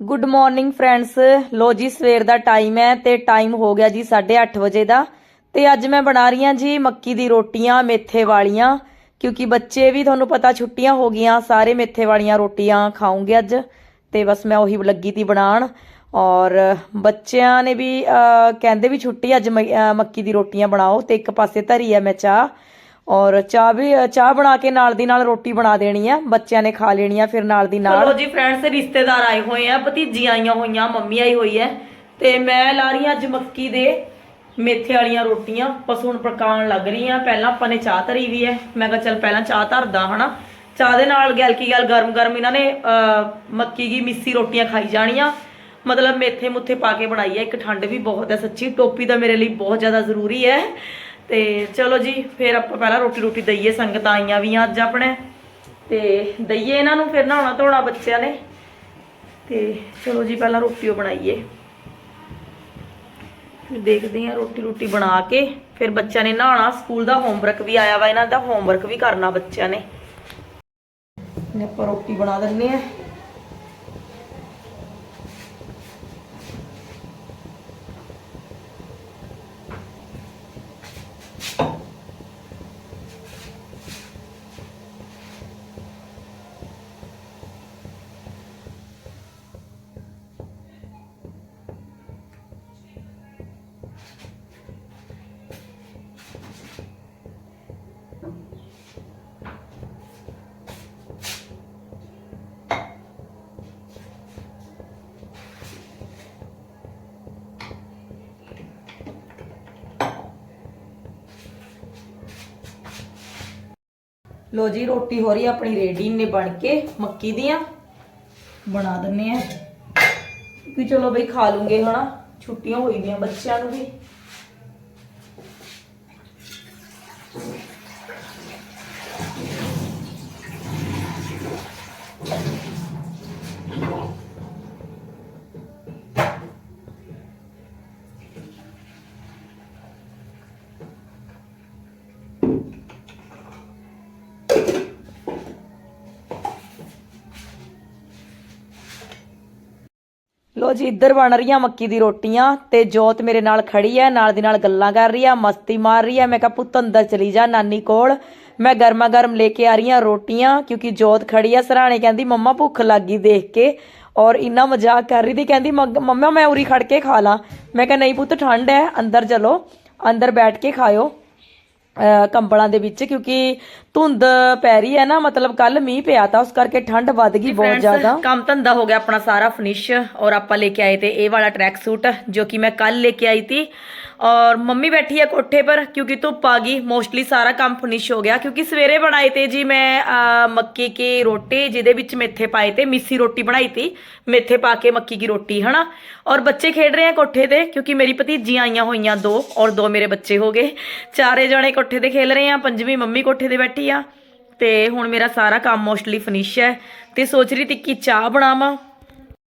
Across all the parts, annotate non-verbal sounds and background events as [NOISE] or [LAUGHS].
Good morning friends ਲੋ ਜੀ, ਸਵੇਰ ਦਾ time ਹੈ ਤੇ ਟਾਈਮ ਹੋ ਗਿਆ ਜੀ 8:30 ਵਜੇ ਦਾ। ਤੇ ਅੱਜ ਮੈਂ ਬਣਾ ਰਹੀ ਹਾਂ ਜੀ ਮੱਕੀ ਦੀ ਰੋਟੀਆਂ, ਮੇਥੇ ਵਾਲੀਆਂ, ਕਿਉਂਕਿ ਬੱਚੇ ਵੀ ਤੁਹਾਨੂੰ ਪਤਾ ਛੁੱਟੀਆਂ ਹੋ ਗਈਆਂ, ਸਾਰੇ ਮੇਥੇ ਵਾਲੀਆਂ ਰੋਟੀਆਂ ਖਾਉਂਗੇ ਅੱਜ। ਤੇ ਬਸ ਮੈਂ ਉਹੀ ਲੱਗੀ ਤੀ ਬਣਾਉਣ। ਔਰ ਬੱਚਿਆਂ ਨੇ ਵੀ ਕਹਿੰਦੇ ਵੀ ਛੁੱਟੀ, ਅੱਜ ਮੱਕੀ ਦੀ ਰੋਟੀਆਂ ਬਣਾਓ ਤੇ ਇੱਕ ਪਾਸੇ ਧਰੀ ਹੈ ਮੈਂ ਚਾਹ। ਔਰ ਚਾਹ ਵੀ ਚਾਹ ਬਣਾ ਕੇ ਨਾਲ ਦੀ ਨਾਲ ਰੋਟੀ ਬਣਾ ਦੇਣੀ ਆ। ਬੱਚਿਆਂ ਨੇ ਖਾ ਲੈਣੀ ਆ ਫਿਰ ਨਾਲ ਦੀ ਨਾਲ। ਚਲੋ ਜੀ ਫਰੈਂਡਸ ਰਿਸ਼ਤੇਦਾਰ ਆਏ ਹੋਏ ਆ ਭਤੀਜੀ ਆਈਆਂ ਹੋਈਆਂ ਮੰਮੀ ਆਈ ਹੋਈ ਹੈ ਤੇ ਮੈਂ ਲਾ ਰਹੀ ਹਾਂ ਅੱਜ ਮੱਕੀ ਦੇ ਮੇਥੇ ਵਾਲੀਆਂ ਰੋਟੀਆਂ ਬਸ ਹੁਣ ਪਕਾਉਣ ਲੱਗ ਰਹੀ ਆ। ਪਹਿਲਾਂ ਆਪਾਂ ਨੇ ਚਾਹ ਧਰੀ ਵੀ ਹੈ ਮੈਂ ਕਿਹਾ ਚੱਲ ਪਹਿਲਾਂ ਚਾਹ ਧਰਦਾ ਹਨਾ। ਚਾਹ ਦੇ ਨਾਲ ਗੱਲ ਕੀ ਗੱਲ ਗਰਮ ਗਰਮ ਇਹਨਾਂ ਨੇ ਅਹ, ਮੱਕੀ ਦੀ ਮਿੱਸੀ ਰੋਟੀਆਂ ਖਾਈ ਜਾਣੀਆਂ। ਮਤਲਬ ਮੇਥੇ ਮੁੱਥੇ ਪਾ ਕੇ ਬਣਾਈ ਹੈ ਇੱਕ ਠੰਡ ਵੀ ਬਹੁਤ ਹੈ ਸੱਚੀ। ਟੋਪੀ ਤਾਂ ਮੇਰੇ ਲਈ ਬਹੁਤ ਜ਼ਿਆਦਾ ਜ਼ਰੂਰੀ ਹੈ ਤੇ ਚਲੋ ਜੀ, ਫਿਰ ਆਪਾਂ ਪਹਿਲਾਂ ਰੋਟੀ ਰੋਟੀ ਦਈਏ, ਸੰਗਤਾਂ ਆਈਆਂ ਵੀ ਆ ਅੱਜ ਆਪਣੇ। ਤੇ ਦਈਏ ਇਹਨਾਂ ਨੂੰ, ਫਿਰ ਨਹਾਉਣਾ ਧੋਣਾ ਬੱਚਿਆਂ ਨੇ। ਤੇ ਚਲੋ ਜੀ, ਪਹਿਲਾਂ ਰੋਟੀ ਉਹ ਬਣਾਈਏ। ਫਿਰ ਦੇਖਦੇ ਹਾਂ ਰੋਟੀ ਰੋਟੀ ਬਣਾ ਕੇ, ਫਿਰ ਬੱਚਿਆਂ ਨੇ ਨਹਾਉਣਾ। ਸਕੂਲ ਦਾ ਹੋਮਵਰਕ ਵੀ ਆਇਆ ਵਾ, ਇਹਨਾਂ ਦਾ ਹੋਮਵਰਕ ਵੀ ਕਰਨਾ ਬੱਚਿਆਂ ਨੇ। ਨੇ ਆਪਾਂ ਰੋਟੀ ਬਣਾ ਦਿੰਨੇ ਆ। ਲੋ ਜੀ, ਰੋਟੀ ਹੋ ਰਹੀ ਆਪਣੀ ਰੈਡੀ ਨੇ ਬਣ ਕੇ, ਮੱਕੀ ਦੀਆਂ। ਬਣਾ ਦਿੰਨੇ ਆ। ਕਿ ਚਲੋ ਬਈ ਖਾ ਲੂੰਗੇ ਹਨਾ, ਛੁੱਟੀਆਂ ਹੋਈ ਦੀਆਂ ਬੱਚਿਆਂ ਨੂੰ ਵੀ। ਲੋ ਜੀ, ਇੱਧਰ ਬਣ ਰਹੀਆਂ ਮੱਕੀ ਦੀ ਰੋਟੀਆਂ ਤੇ ਜੋਤ ਮੇਰੇ ਨਾਲ ਖੜੀ ਹੈ ਨਾਲ ਦੀ ਨਾਲ ਗੱਲਾਂ ਕਰ ਰਹੀ ਆ ਮਸਤੀ ਮਾਰ ਰਹੀ ਆ ਮੈਂ ਕਿਹਾ, ਪੁੱਤ ਅੰਦਰ ਚਲੀ ਜਾ ਨਾਨੀ ਕੋਲ। ਮੈਂ ਗਰਮਾ ਗਰਮ ਲੈ ਕੇ ਆ ਰਹੀਆਂ ਰੋਟੀਆਂ, ਕਿਉਂਕਿ ਜੋਤ ਖੜੀ ਆ ਸਰਾਣੇ, ਕਹਿੰਦੀ, ਮੰਮਾ, ਭੁੱਖ ਲੱਗੀ ਦੇਖ ਕੇ। ਔਰ ਇੰਨਾ ਮਜ਼ਾਕ ਕਰ ਰਹੀ ਸੀ, ਕਹਿੰਦੀ, "ਮੰਗ- ਮੰਮਾ, ਮੈਂ ਉਰੀ ਖੜ ਕੇ ਖਾ ਲਾਂ। ਮੈਂ ਕਿਹਾ, ਨਹੀਂ ਪੁੱਤ, ਠੰਡ ਹੈ ਅੰਦਰ ਚਲੋ, ਅੰਦਰ ਬੈਠ ਕੇ ਖਾਓ ਕੰਬਲਾਂ ਦੇ ਵਿੱਚ ਕਿਉਂਕਿ ਧੁੰਦ ਪੈ ਰਹੀ ਹੈ ਨਾ ਮਤਲਬ ਕੱਲ ਮੀਂਹ ਪਿਆ ਤਾਂ ਉਸ ਕਰਕੇ ਠੰਡ ਵੱਧ ਗਈ ਬਹੁਤ ਜ਼ਿਆਦਾ। ਕੰਮ ਧੰਦਾ ਹੋ ਗਿਆ ਆਪਣਾ ਸਾਰਾ ਫਿਨਿਸ਼ ਔਰ ਆਪਾਂ ਲੈ ਕੇ ਆਏ ਤੇ ਇਹ ਵਾਲਾ ਟਰੈਕ ਸੂਟ ਜੋ ਕਿ ਮੈਂ ਕੱਲ ਲੈ ਕੇ ਆਈ ਥੀ ਔਰ ਮੰਮੀ ਬੈਠੀ ਹੈ ਕੋਠੇ ਪਰ ਕਿਉਂਕਿ ਧੁੱਪ ਆ ਗਈ ਮੋਸਟਲੀ ਸਾਰਾ ਕੰਮ ਫਿਨਿਸ਼ ਹੋ ਗਿਆ ਕਿਉਂਕਿ ਸਵੇਰੇ ਬਣਾਏ ਤੇ ਜੀ ਮੈਂ ਮੱਕੀ ਕੀ ਰੋਟੀ ਜਿਹਦੇ ਵਿੱਚ ਮੇਥੇ ਪਾਏ ਤੇ ਮਿੱਸੀ ਰੋਟੀ ਬਣਾਈ ਤੀ ਮੇਥੇ ਪਾ ਕੇ ਮੱਕੀ ਕੀ ਰੋਟੀ ਹਨਾ? ਔਰ ਬੱਚੇ ਖੇਡ ਰਹੇ ਆ ਕੋਠੇ ਤੇ ਕਿਉਂਕਿ ਮੇਰੀ ਭਤੀਜੀਆਂ ਆਈਆਂ ਹੋਈਆਂ ਦੋ ਔਰ ਦੋ ਮੇਰੇ ਬੱਚੇ ਹੋ ਗਏ। ਚਾਰੇ ਜਣੇ ਕੋਠੇ ਤੇ ਖੇਲ ਰਹੇ ਆ, ਪੰਜਵੀਂ ਮੰਮੀ ਕੋਠੇ ਤੇ ਬੈਠੀ ਆ। ਤੇ ਹੁਣ ਮੇਰਾ ਸਾਰਾ ਕੰਮ ਮੋਸਟਲੀ ਫਿਨਿਸ਼ ਹੈ। ਤੇ ਸੋਚ ਰਹੀ ਤੀ ਚਾਹ ਬਣਾਵਾਂ।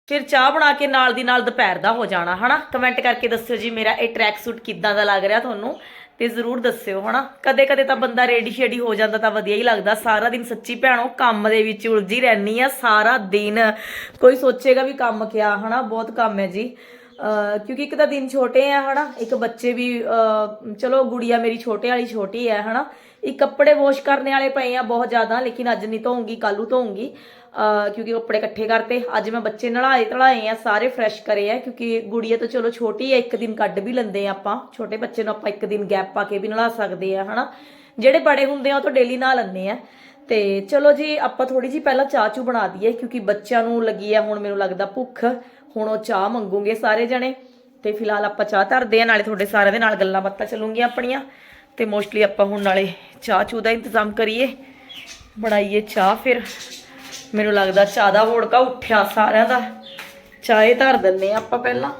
ਫਿਰ ਚਾਹ ਬਣਾ ਕੇ ਨਾਲ ਦੀ ਨਾਲ ਦੁਪਹਿਰ ਦਾ ਹੋ ਜਾਣਾ, ਹਨਾ? ਕਮੈਂਟ ਕਰਕੇ ਦੱਸਿਓ ਜੀ ਮੇਰਾ ਇਹ ਟਰੈਕ ਸੂਟ ਕਿੱਦਾਂ ਦਾ ਲੱਗ ਰਿਹਾ ਤੁਹਾਨੂੰ? ਤੇ ਜ਼ਰੂਰ ਦੱਸਿਓ, ਹਨਾ? ਕਦੇ ਕਦੇ ਤਾਂ ਬੰਦਾ ਰੈਡੀ ਸ਼ੇਡੀ ਹੋ ਜਾਂਦਾ ਤਾਂ ਵਧੀਆ ਹੀ ਲੱਗਦਾ। ਸਾਰਾ ਦਿਨ ਸੱਚੀ ਭੈਣੋ, ਕੰਮ ਦੇ ਵਿੱਚ ਉਲਝੀ ਰਹਿਣੀ ਆ ਸਾਰਾ ਦਿਨ। ਕੋਈ ਸੋਚੇਗਾ ਵੀ ਕੰਮ ਕਿਆ, ਹਨਾ? ਬਹੁਤ ਕੰਮ ਹੈ ਜੀ। ਕਿਉਂਕਿ ਇੱਕ ਤਾਂ ਦਿਨ ਛੋਟੇ ਆ, ਹਨਾ? ਇੱਕ ਬੱਚੇ ਵੀ ਚਲੋ, ਗੁੜੀਆ ਮੇਰੀ ਛੋਟੇ ਵਾਲੀ ਛੋਟੀ ਹੈ ਹਨਾ? ਇੱਕ ਕੱਪੜੇ ਵਾਸ਼ ਕਰਨੇ ਵਾਲੇ ਪਏ ਆ ਬਹੁਤ ਜ਼ਿਆਦਾ, ਲੇਕਿਨ ਅੱਜ ਨਹੀਂ ਧੋਉਂਗੀ ਕੱਲੂ ਧੋਉਂਗੀ ਕਿਉਂਕਿ ਕੱਪੜੇ ਇਕੱਠੇ ਕਰਤੇ। ਅੱਜ ਮੈਂ ਬੱਚੇ ਨਲਾਏ ਧਲਾਏ ਆ, ਸਾਰੇ ਫਰੈਸ਼ ਕਰੇ ਆ, ਕਿਉਂਕਿ ਗੁੜੀਆ ਤਾਂ ਚਲੋ ਛੋਟੀ ਹੈ ਇੱਕ ਦਿਨ ਕੱਢ ਵੀ ਲੈਂਦੇ ਆ ਆਪਾਂ। ਛੋਟੇ ਬੱਚੇ ਨੂੰ ਆਪਾਂ ਇੱਕ ਦਿਨ ਗੈਪ ਪਾ ਕੇ ਵੀ ਨਲਾ ਸਕਦੇ ਆ, ਹਨਾ? ਜਿਹੜੇ ਬੜੇ ਹੁੰਦੇ ਆ, ਉਹ ਤਾਂ ਡੇਲੀ ਨਹਾ ਲੈਂਦੇ ਆ। ਤੇ ਚਲੋ ਜੀ, ਆਪਾਂ ਥੋੜੀ ਜੀ ਪਹਿਲਾਂ ਚਾਹ ਚੂ ਬਣਾ ਦਈਏ, ਕਿਉਂਕਿ ਬੱਚਿਆਂ ਨੂੰ ਲੱਗੀ ਆ, ਹੁਣ ਮੈਨੂੰ ਲੱਗਦਾ ਭੁੱਖ। ਹੁਣ ਉਹ ਚਾਹ ਮੰਗੂਗੇ ਸਾਰੇ ਜਣੇ। ਤੇ ਫਿਲਹਾਲ ਆਪਾਂ ਚਾਹ ਧਰਦੇ ਆ, ਨਾਲੇ ਤੁਹਾਡੇ ਸਾਰਿਆਂ ਦੇ ਨਾਲ ਗੱਲਾਂ ਬਾਤਾਂ ਚੱਲੂਗੀਆਂ ਆਪਣੀਆਂ। ਤੇ ਮੋਸਟਲੀ ਆਪਾਂ ਹੁਣ ਨਾਲੇ ਚਾਹ ਚੂ ਦਾ ਇੰਤਜ਼ਾਮ ਕਰੀਏ। ਬਣਾਈਏ ਚਾਹ ਫਿਰ। ਮੈਨੂੰ ਲੱਗਦਾ ਚਾਹ ਦਾ ਹੋੜਕਾ ਉੱਠਿਆ ਸਾਰਿਆਂ ਦਾ। ਚਾਹੇ ਧਰ ਦਿੰਨੇ ਆ ਆਪਾਂ ਪਹਿਲਾਂ।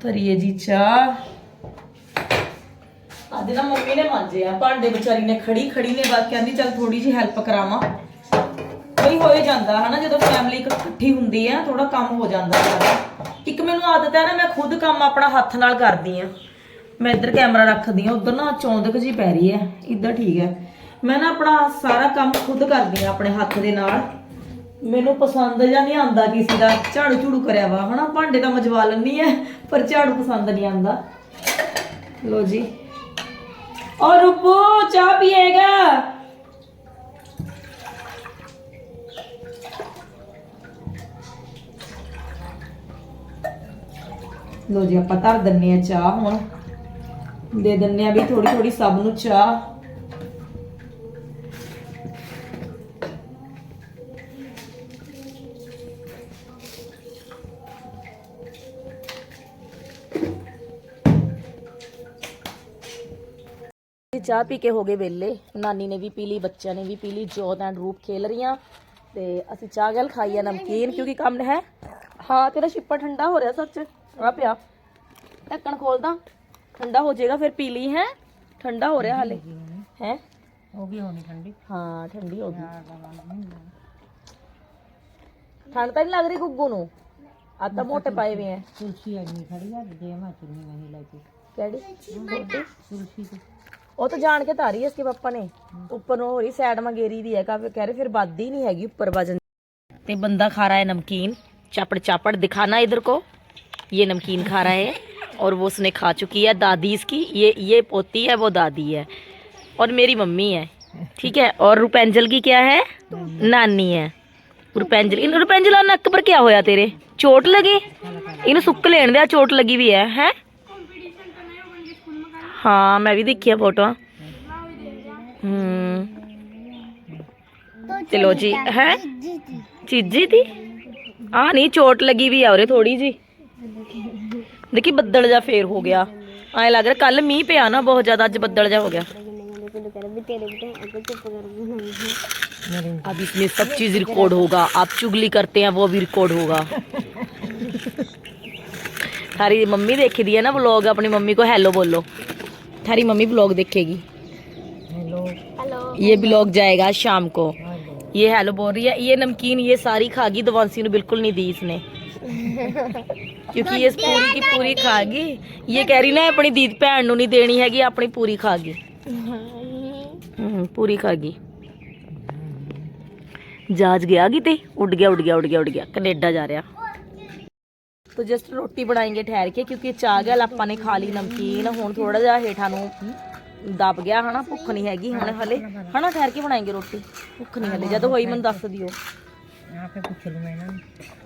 ਧਰੀਏ ਜੀ ਚਾਹ। ਅੱਜ ਨਾ ਮੰਮੀ ਨੇ ਮਾਂਜੇ ਆ ਭਾਂਡੇ ਵਿਚਾਰੀ ਨੇ ਖੜੀ ਖੜੀ ਨੇ ਬਾਅਦ ਕਹਿੰਦੀ ਚੱਲ ਥੋੜੀ ਜੀ ਹੈਲਪ ਕਰਾਵਾਂ। ਕੋਈ ਹੋਏ ਜਾਂਦਾ ਹਨਾ, ਜਦੋਂ ਫੈਮਿਲੀ ਇਕੱਠੀ ਹੁੰਦੀ ਆ ਥੋੜਾ ਕੰਮ ਹੋ ਜਾਂਦਾ ਸਾਰਾ ਇੱਕ ਮੈਨੂੰ ਆਦਤ ਹੈ ਨਾ, ਮੈਂ ਖੁਦ ਕੰਮ ਆਪਣਾ ਹੱਥ ਨਾਲ ਕਰਦੀ ਆ। ਮੈਂ ਇੱਧਰ ਕੈਮਰਾ ਰੱਖਦੀ ਆ, ਉਧਰ ਨਾ ਚੌਂਦਕ ਜੀ ਪੈ ਰਹੀ ਹੈ ਇੱਧਰ ਠੀਕ ਹੈ ਮੈਂ ਨਾ ਆਪਣਾ ਸਾਰਾ ਕੰਮ ਖੁਦ ਕਰਦੀ ਆ, ਆਪਣੇ ਹੱਥ ਦੇ ਨਾਲ। ਮੈਨੂੰ ਪਸੰਦ ਜਾਂ ਨਹੀਂ ਆਂਦਾ ਕਿਸੇ ਦਾ, ਝਾੜੂ ਝੂੜੂ ਕਰਿਆ ਵਾ, ਹਨਾ, ਭਾਂਡੇ ਤਾਂ ਮਜਵਾ ਲੈਣੀ ਐ ਪਰ ਝਾੜੂ ਪਸੰਦ ਨਹੀਂ ਆਂਦਾ ਲੋ ਜੀ। ਔਰ ਰੁਪੋ, ਚਾਹ ਪੀਏਗਾ? ਲੋ ਜੀ, ਆਪਾਂ ਧਰ ਦਿੰਨੇ ਆ ਚਾਹ ਹੁਣ। ਦੇ ਦਿੰਨੇ ਆ ਵੀ ਥੋੜੀ ਥੋੜੀ ਸਭ ਨੂੰ ਚਾਹ। ਜੀ ਚਾਹ ਪੀ ਕੇ ਹੋ ਗਏ ਵੇਲੇ ਨਾਨੀ ਨੇ ਵੀ ਪੀ ਲਈ, ਬੱਚਿਆਂ ਨੇ ਵੀ ਪੀ ਲਈ, ਜੋਤ ਐਂਡ ਰੂਪ ਖੇਲ ਰਹੀਆਂ। ਤੇ ਅਸੀਂ ਚਾਹ ਗਲ ਖਾਈ ਆ ਨਮਕੀਨ, ਕਿਉਂਕਿ ਕੰਮ ਹੈ। ਹਾਂ, ਤੇਰਾ ਛਿੱਪਾ ਠੰਡਾ ਹੋ ਰਿਹਾ ਸੱਚ। ਆ ਪਿਆ। ਢੱਕਣ ਖੋਲਦਾ ਠੰਡਾ ਹੋ ਜਾਏਗਾ ਫਿਰ ਪੀ ਲਈ ਹੈ। ਠੰਡਾ ਹੋ ਰਿਹਾ ਹਾਲੇ। ਹੈ। ਹੋ? ਗਈ ਹੋਣੀ ਠੰਡੀ? ਹਾਂ ਠੰਡੀ ਹੋ ਗਈ। ਠੰਡ ਤਾਂ ਨਹੀਂ ਲੱਗ ਰਹੀ ਗੁੱਗੂ ਨੂੰ? ਆ ਤਾਂ ਮੋਟੇ ਪਾਏ ਹੋਏ ਐ। ਤੁਲਸੀ ਅਗਨੀ ਖੜੀ ਆ ਦੇ ਮਾ ਚੁੰਨੀ ਨਹੀਂ ਲੈ ਕੇ। ਕਿਹੜੀ? ਤੁਲਸੀ। ਦੀ ਉਹ ਤਾਂ ਜਾਣ ਕੇ ਧਾਰੀ ਇਸ ਕੇ ਪਾਪਾ ਨੇ। ਉੱਪਰ ਨੂੰ ਹੋ ਰਹੀ ਸਾਈਡ ਮੰਗੇਰੀ ਦੀ ਹੈ ਕਾ ਕਹਿ ਰਹੇ ਫਿਰ ਵੱਧਦੀ ਨਹੀਂ ਹੈਗੀ ਉੱਪਰ ਵਜਨ ਤੇ ਬੰਦਾ ਖਾ ਰਹਾ ਨਮਕੀਨ। ਚਾਪੜ ਚਾਪੜ ਦਿਖਾਣਾ ਇਧਰ ਕੋ। ये नमकीन खा रहा है और वो उसने खा चुकी है दादी इसकी ये ये पोती है वो दादी है और मेरी मम्मी है ठीक है और रुपेंजल की क्या है नानी है रुपेंजल इन रुपेंजल नक पर क्या होया तेरे चोट लगी ਇਹਨੂੰ ਸੁੱਕ ਲੈਣ ਦੇ ਆ ਚੋਟ ਲੱਗੀ ਵੀ ਹੈ ਹੈ ਹਾਂ ਮੈਂ ਵੀ ਦੇਖੀਆਂ ਫੋਟੋਆਂ ਹੂੰ ਚਲੋ ਜੀ ਹੈ ਚੀਜੀ ਦੀ ਆ ਨਹੀਂ ਚੋਟ ਲੱਗੀ ਵੀ ਆ ਉਰੇ ਥੋੜੀ ਜੀ देखी बदल जा फेर हो गया। आए लग रहा कल मींह पे आना बहुत ज़्यादा आज बदल जा हो गया। अब इसमें सब चीज़ रिकॉर्ड होगा। आप चुगली करते हैं वो भी रिकॉर्ड होगा। थारी मम्मी देखी दी है ना ब्लॉग अपनी मम्मी को हेलो बोलो। थारी मम्मी ब्लॉग देखेगी। ये ब्लॉग जाएगा शाम को। ये हेलो बोल रही है ये नमकीन ये सारी खागी दवानसी दवांसी बिल्कुल नहीं दी इसने। क्योंकि ये पूरी की पूरी खा गई ये कह रही ना अपनी दीद भैन ਨੂੰ ਨਹੀਂ ਦੇਣੀ ਹੈਗੀ ਆਪਣੀ ਪੂਰੀ ਖਾ ਗਈ। ਪੂਰੀ ਖਾ ਗਈ। ਜਾਜ ਗਿਆ ਕਿਤੇ? ਉੱਡ ਗਿਆ ਉੱਡ ਗਿਆ ਉੱਡ ਗਿਆ ਉੱਡ ਗਿਆ। ਕੈਨੇਡਾ ਜਾ ਰਿਹਾ। ਤੋ ਜਸਟ ਰੋਟੀ ਬਣਾਏਗੇ ਠਹਿਰ ਕੇ ਕਿਉਂਕਿ ਚਾਗਲ ਆਪਾਂ ਨੇ ਖਾ ਲਈ ਨਮਕੀਨ। ਹੁਣ ਥੋੜਾ ਜਿਹਾ ਹੇਠਾਂ ਨੂੰ ਦਬ ਗਿਆ ਹਨਾ ਭੁੱਖ ਨਹੀਂ ਹੈਗੀ ਹੁਣ ਹਲੇ। ਹਨਾ ਠਹਿਰ ਕੇ ਬਣਾਏਗੇ ਰੋਟੀ। ਭੁੱਖ ਨਹੀਂ ਹਲੇ ਜਦ ਹੋਈ ਮੈਨੂੰ ਦੱਸ ਦਿਓ। ਆ ਕੇ ਪੁੱਛ ਲੂ ਮੈਂ ਇਹਨਾਂ ਨੂੰ।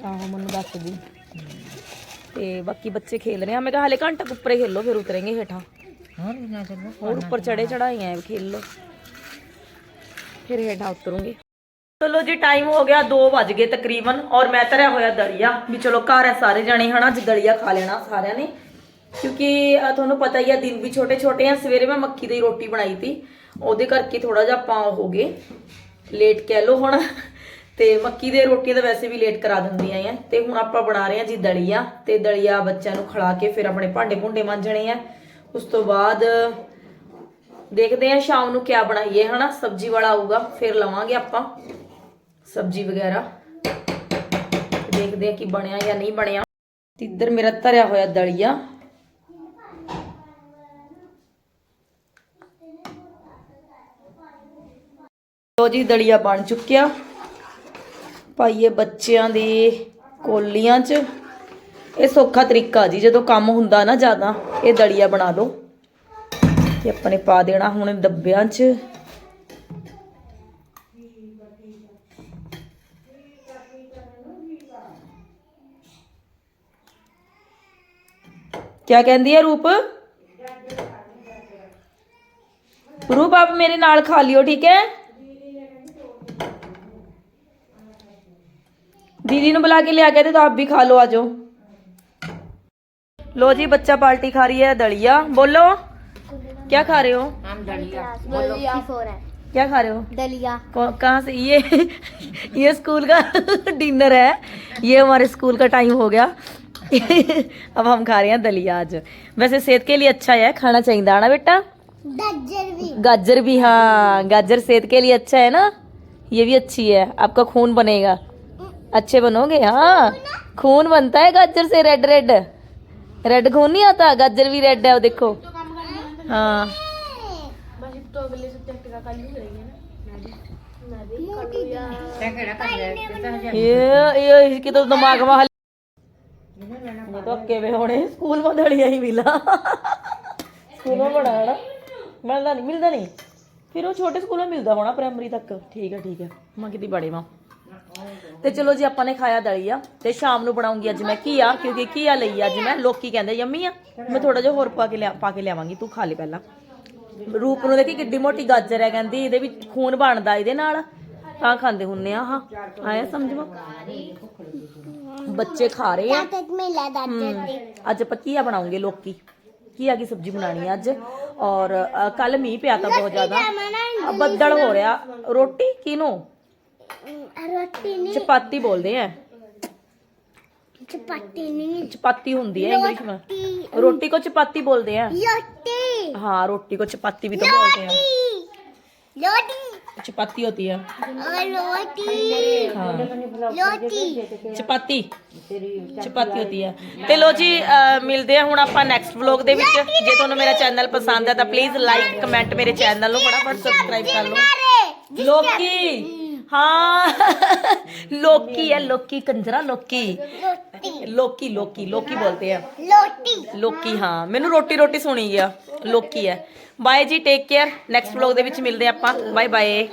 ਆਹੋ ਮੈਨੂੰ ਦੱਸ ਦੀ। ਤੇ ਬਾਕੀ ਬੱਚੇ ਖੇਲ ਰਹੇ ਆ। ਮੈਂ ਕਿਹਾ ਹਲੇ ਘੰਟਾ ਕੁ ਉੱਪਰੇ ਖੇਲੋ ਫਿਰ ਉਤरेंगे ਹੇਠਾਂ। ਹੋਰ ਵੀ ਨਾ ਚੱਲੋ ਹੋਰ ਉੱਪਰ ਚੜੇ ਚੜਾਈ ਐ ਖੇਲ ਲੋ ਫਿਰ ਹੇਠਾਂ ਉਤਰੂੰਗੇ। ਚਲੋ ਜੀ ਟਾਈਮ ਹੋ ਗਿਆ 2 ਵਜ ਗਏ ਤਕਰੀਬਨ ਔਰ ਮੈਂ ਧਰਿਆ ਹੋਇਆ ਦਲੀਆ। ਵੀ ਚਲੋ ਘਰ ਹੈ ਸਾਰੇ ਜਣੇ ਹਨਾ ਅੱਜ ਦਲੀਆ ਖਾ ਲੈਣਾ ਸਾਰਿਆਂ ਨੇ। ਕਿਉਂਕਿ ਅਹ, ਤੁਹਾਨੂੰ ਪਤਾ ਹੀ ਆ ਦਿਨ ਵੀ ਛੋਟੇ ਛੋਟੇ ਆ ਸਵੇਰੇ ਮੈਂ ਮੱਕੀ ਦੀ ਰੋਟੀ ਬਣਾਈ ਤੀ। ਉਹਦੇ ਕਰਕੇ ਥੋੜਾ ਜਿਹਾ ਆਪਾਂ ਹੋ ਗਏ। ਲੇਟ ਕਹਿ ਲੋ ਹੁਣ। ਤੇ ਮੱਕੀ ਦੇ ਰੋਟੀ ਤਾਂ ਵੈਸੇ ਵੀ ਲੇਟ ਕਰਾ ਦਿੰਦੀਆਂ ਆ। ਤੇ ਹੁਣ ਆਪਾਂ ਬਣਾ ਰਹੇ ਆ ਜੀ ਦਲੀਆ। ਤੇ ਦਲੀਆ ਬੱਚਿਆਂ ਨੂੰ ਖਿਲਾ ਕੇ ਫਿਰ ਆਪਣੇ ਭਾਂਡੇ ਭੁੰਡੇ ਮਾਂਜਣੇ ਆ। ਉਸ ਤੋਂ ਬਾਅਦ ਦੇਖਦੇ ਆ ਸ਼ਾਮ ਨੂੰ ਕਿਆ ਬਣਾਈਏ, ਹਨਾ? ਸਬਜ਼ੀ ਵਾਲਾ ਆਊਗਾ, ਫਿਰ ਲਵਾਂਗੇ ਆਪਾਂ ਸਬਜ਼ੀ ਵਗੈਰਾ। ਦੇਖਦੇ ਆ ਕਿ ਬਣਿਆ ਜਾਂ ਨਹੀਂ ਬਣਿਆ। ਤੇ ਇੱਧਰ ਮੇਰਾ ਧਰਿਆ ਹੋਇਆ ਦਲੀਆ। ਲੋ ਜੀ, ਦਲੀਆ ਬਣ ਚੁੱਕਿਆ। ਪਾਈਏ ਬੱਚਿਆਂ ਦੀ ਕੋਲੀਆਂ 'ਚ। ਇਹ ਸੌਖਾ ਤਰੀਕਾ ਜੀ, ਜਦੋਂ ਕੰਮ ਹੁੰਦਾ ਨਾ ਜ਼ਿਆਦਾ, ਇਹ ਦਲੀਆ ਬਣਾ ਲਓ। ਤੇ ਆਪਾਂ ਪਾ ਦੇਣਾ ਹੁਣ ਡੱਬਿਆਂ 'ਚ। क्या ਕਹਿੰਦੀ ਹੈ ਰੂਪ? ਰੂਪ ਆਪ ਮੇਰੇ ਨਾਲ ਖਾ ਲਿਓ, ਠੀਕ ਹੈ? दीदी ने बुला के ले आ गए थे तो आप भी खा लो आज लो जी बच्चा पार्टी खा रही है दलिया। बोलो क्या खा रहे हो? क्या खा रहे हो? दलिया। कहाँ से? ये [LAUGHS] ये स्कूल का [LAUGHS] डिनर है। ये हमारे स्कूल का टाइम हो गया। [LAUGHS] अब हम खा रहे हैं दलिया आज। वैसे सेहत के लिए अच्छा है खाना चाहिए ना बेटा? गाजर भी। गाजर भी हाँ। गाजर सेहत के लिए अच्छा है ना? ये भी अच्छी है। आपका खून बनेगा। अच्छे बनोगे? हाँ। खून बनता है गाजर से रेड रेड रेड खून नहीं आता? गाजर भी रेड है, वो देखो। हाँ। ये इसकी तो दिमाग में ये तो अक्के में स्कूल में धड़िया ही मिला। स्कूल में बड़ा है ना। मिलता नहीं मिलता नहीं। फिर वो छोटे स्कूल में मिलता होना प्राइमरी तक। ठीक है ठीक है। मैं कि बड़े माँ ਤੇ ਚਲੋ ਜੀ ਆਪਾਂ ਨੇ ਖਾਇਆ ਦਲੀਆ ਤੇ ਸ਼ਾਮ ਨੂੰ ਬਣਾਉਂਗੀ ਅੱਜ ਮੈਂ ਘੀਆ ਕਿਉਂਕਿ ਘੀਆ ਲਈ ਅੱਜ ਮੈਂ। ਲੋਕੀ ਕਹਿੰਦੇ ਯੰਮੀ ਆ ਮੈਂ ਥੋੜਾ ਜਿਹਾ ਹੋਰ ਪਾ ਕੇ ਲਿਆ ਪਾ ਕੇ ਲਿਆਵਾਂਗੀ ਤੂੰ ਖਾ ਲੈ ਪਹਿਲਾਂ। ਰੂਪ ਨੂੰ ਦੇਖੀ ਕਿੱਡੀ ਮੋਟੀ ਗਾਜਰ ਹੈ ਕਹਿੰਦੀ ਇਹਦੇ ਵਿੱਚ ਖੂਨ ਬਣਦਾ ਇਹਦੇ ਨਾਲ। ਤਾਂ ਖਾਂਦੇ ਹੁੰਨੇ ਆ ਆਹ ਆਇਆ ਸਮਝਵਾ ਬੱਚੇ ਖਾ ਰਹੇ ਆ। ਅੱਜ ਆਪਾਂ ਘੀਆ ਬਣਾਉਂਗੇ ਲੋਕੀ। ਘੀਆ ਦੀ ਸਬਜ਼ੀ ਬਣਾਣੀ ਹੈ ਅੱਜ। ਔਰ ਕੱਲ ਮੀਂਹ ਪਿਆ ਤਾਂ ਬਹੁਤ ਜ਼ਿਆਦਾ। ਬੱਦਲ ਹੋ ਰਿਹਾ। ਰੋਟੀ ਕਿਨੂੰ? ਰੋਟੀ ਨਹੀਂ ਚਪਾਤੀ ਬੋਲਦੇ ਆ ਚਪਾਤੀ ਨਹੀਂ ਚਪਾਤੀ ਹੁੰਦੀ ਹੈ ਇੰਗਲਿਸ਼ में रोटी को चपाती बोलते हैं ਰੋਟੀ हाँ रोटी को चपाती भी तो बोलते हैं ਲੋਟੀ चपाती होती है ਲੋਟੀ हाँ ਲੋਟੀ ਚਪਾਤੀ ਚਪਾਤੀ ਹੁੰਦੀ ਹੈ ਤੇ ਲੋ ਜੀ ਅਹ, ਮਿਲਦੇ ਆ ਹੁਣ ਆਪਾਂ ਨੈਕਸਟ ਵਲੌਗ ਦੇ ਵਿੱਚ ਜੇ ਤੁਹਾਨੂੰ ਮੇਰਾ ਚੈਨਲ ਪਸੰਦ ਹੈ ਤਾਂ ਪਲੀਜ਼ ਲਾਈਕ ਕਮੈਂਟ ਮੇਰੇ ਚੈਨਲ ਨੂੰ ਫਟਾਫਟ ਸਬਸਕ੍ਰਾਈਬ ਕਰ ਲਓ ਲੋਕੀ ਹਾਂ। ਲੋਕੀ ਹੈ ਲੋਕੀ ਕੰਜਰਾ ਲੋਕੀ। ਲੋਕੀ। ਲੋਕੀ ਲੋਕੀ ਬੋਲਤੇ ਆ। ਲੋਟੀ ਲੋਕੀ ਹਾਂ। ਮੈਨੂੰ ਰੋਟੀ ਰੋਟੀ ਸੁਣੀ ਗਿਆ ਲੋਕੀ ਹੈ ਬਾਏ ਜੀ ਟੇਕ ਕੇਅਰ ਨੈਕਸਟ ਵਲੌਗ ਦੇ ਵਿੱਚ ਮਿਲਦੇ ਆਪਾਂ। Bye bye